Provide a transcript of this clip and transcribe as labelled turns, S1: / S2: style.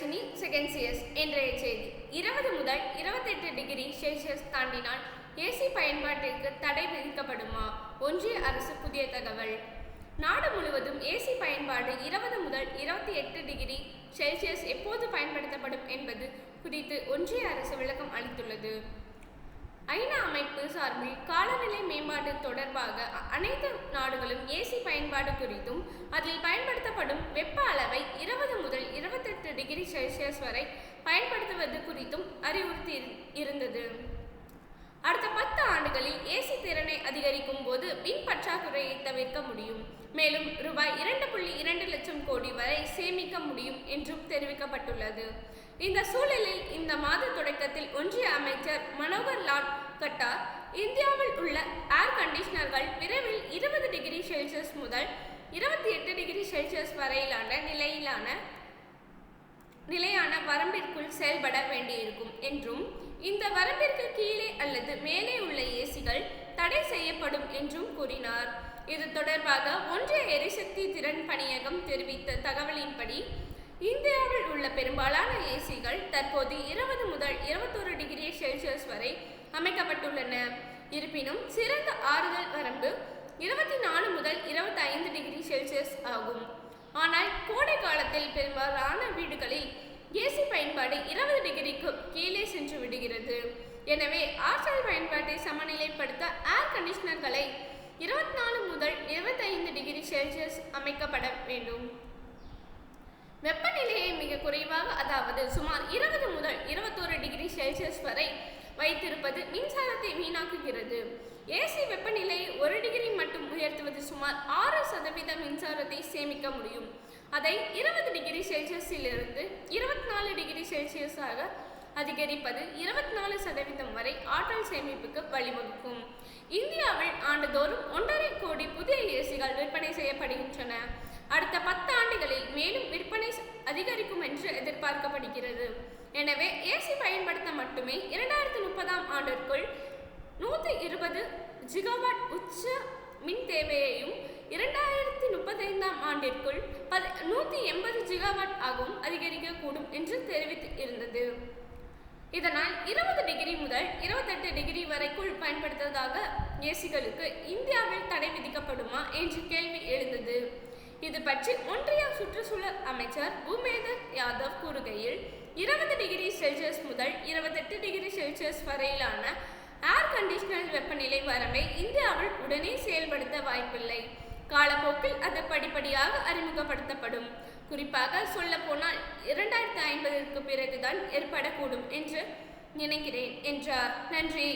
S1: Dharshini second CS இன்றைய செய்தி. இருபது முதல் இருபத்தெட்டு டிகிரி செல்சியஸ் தாண்டினால் ஏசி பயன்பாட்டிற்கு தடை விதிக்கப்படுமா? ஒன்றிய அரசு புதிய தகவல். நாடு முழுவதும் ஏசி பயன்பாடு இருபது முதல் இருபத்தி எட்டு டிகிரி செல்சியஸ் எப்போது பயன்படுத்தப்படும் என்பது குறித்து ஒன்றிய அரசு விளக்கம் அளித்துள்ளது. ஐநா அமைப்பு சார்பில் காலநிலை மேம்பாடு தொடர்பாக அனைத்து நாடுகளும் ஏசி பயன்பாடு குறித்தும் அதில் பயன்படுத்தப்படும் வெப்ப அளவை இருபது முதல் இருபத்தெட்டு டிகிரி செல்சியஸ் வரை பயன்படுத்துவது குறித்தும் அறிவுறுத்தி இரு- இருந்தது. அடுத்த பத்து ஆண்டுகளில் ஏசி திறனை அதிகரிக்கும் போது மின் பற்றாக்குறையை தவிர்க்க முடியும். மேலும் ரூபாய் இரண்டு புள்ளி இரண்டு லட்சம் கோடி வரை சேமிக்க முடியும் என்றும் தெரிவிக்கப்பட்டுள்ளது. இந்த சூழலில் இந்த மாத தொடக்கத்தில் ஒன்றிய அமைச்சர் மனோகர் லால் கட்டார் இந்தியாவில் உள்ள ஏர் கண்டிஷனர்கள் விரைவில் இருபது டிகிரி செல்சியஸ் முதல் இருபத்தி எட்டு டிகிரி செல்சியஸ் வரையிலான நிலையிலான நிலையான வரம்பிற்குள் செயல்பட வேண்டியிருக்கும் என்றும் இந்த வரம்பிற்கு கீழே அல்லது மேலே உள்ள ஏசிகள் தடை செய்யப்படும் என்றும் கூறினார். இது தொடர்பாக ஒன்றிய எரிசக்தி திறன் பணியகம் தெரிவித்த தகவலின்படி இந்தியா பெரும்பாலான ஏசிகள் தற்போது இருபது முதல் இருபத்தொரு டிகிரி செல்சியஸ் வரை அமைக்கப்பட்டுள்ளன. இருப்பினும் சிறந்த ஆறுதல் வரம்பு இருபத்தி நாலு முதல் இருபத்தி ஐந்து டிகிரி செல்சியஸ் ஆகும். ஆனால் கோடை காலத்தில் பெரும்பாலான வீடுகளில் ஏசி பயன்பாடு இருபது டிகிரிக்கு கீழே சென்று விடுகிறது. எனவே ஆற்றல் பயன்பாட்டை சமநிலைப்படுத்த ஏர் கண்டிஷனர்களை இருபத்தி நாலு முதல் இருபத்தைந்து டிகிரி செல்சியஸ் அமைக்கப்பட வேண்டும். வெப்பநிலையை மிக குறைவாக அதாவது சுமார் இருபது முதல் இருபத்தோரு டிகிரி செல்சியஸ் வரை வைத்திருப்பது மின்சாரத்தை வீணாக்குகிறது. ஏசி வெப்பநிலையை ஒரு டிகிரி மட்டும் உயர்த்துவது சுமார் ஆறு சதவீத மின்சாரத்தை சேமிக்க முடியும். அதை இருபது டிகிரி செல்சியஸிலிருந்து இருபத்தி நாலு டிகிரி செல்சியஸாக அதிகரிப்பது இருபத்தி நாலு சதவீதம் வரை ஆற்றல் சேமிப்புக்கு வழிவகுக்கும். இந்தியாவில் ஆண்டுதோறும் ஒன்றரை கோடி புதிய ஏசிகள் விற்பனை செய்யப்படுகின்றன. அடுத்த பத்து ஆண்டுகளில் மேலும் விற்பனை ச- அதிகரிக்கும் என்று எதிர்பார்க்கப்படுகிறது எனவே ஏசி பயன்படுத்த மட்டுமே இரண்டாயிரத்தி முப்பதாம் ஆண்டிற்குள் நூற்றி இருபது ஜிகாவாட் உச்ச மின் தேவையையும் இரண்டாயிரத்தி முப்பத்தைந்தாம் ஆண்டிற்குள் பதி நூற்றி எண்பது ஜிகாவாட் ஆகவும் அதிகரிக்கக்கூடும் என்று தெரிவித்து இருந்தது இதனால் இருபது டிகிரி முதல் இருபத்தெட்டு டிகிரி வரைக்குள் பயன்படுத்துவதாக ஏசிகளுக்கு இந்தியாவில் தடை விதிக்கப்படுமா என்று கேள்வி எழுந்தது. இது பற்றி ஒன்றிய சுற்றுச்சூழல் அமைச்சர் பூமேதர் யாதவ் கூறுகையில் இருபது டிகிரி செல்சியஸ் முதல் இருபத்தெட்டு டிகிரி செல்சியஸ் வரையிலான ஏர் கண்டிஷனர் வெப்பநிலை வரம்பை இந்தியாவில் உடனே செயல்படுத்த வாய்ப்பில்லை. காலப்போக்கில் அது படிப்படியாக அறிமுகப்படுத்தப்படும். குறிப்பாக சொல்லப்போனால் இரண்டாயிரத்தி ஐம்பதற்கு பிறகுதான் ஏற்படக்கூடும் என்று நினைக்கிறேன் என்றார். நன்றி.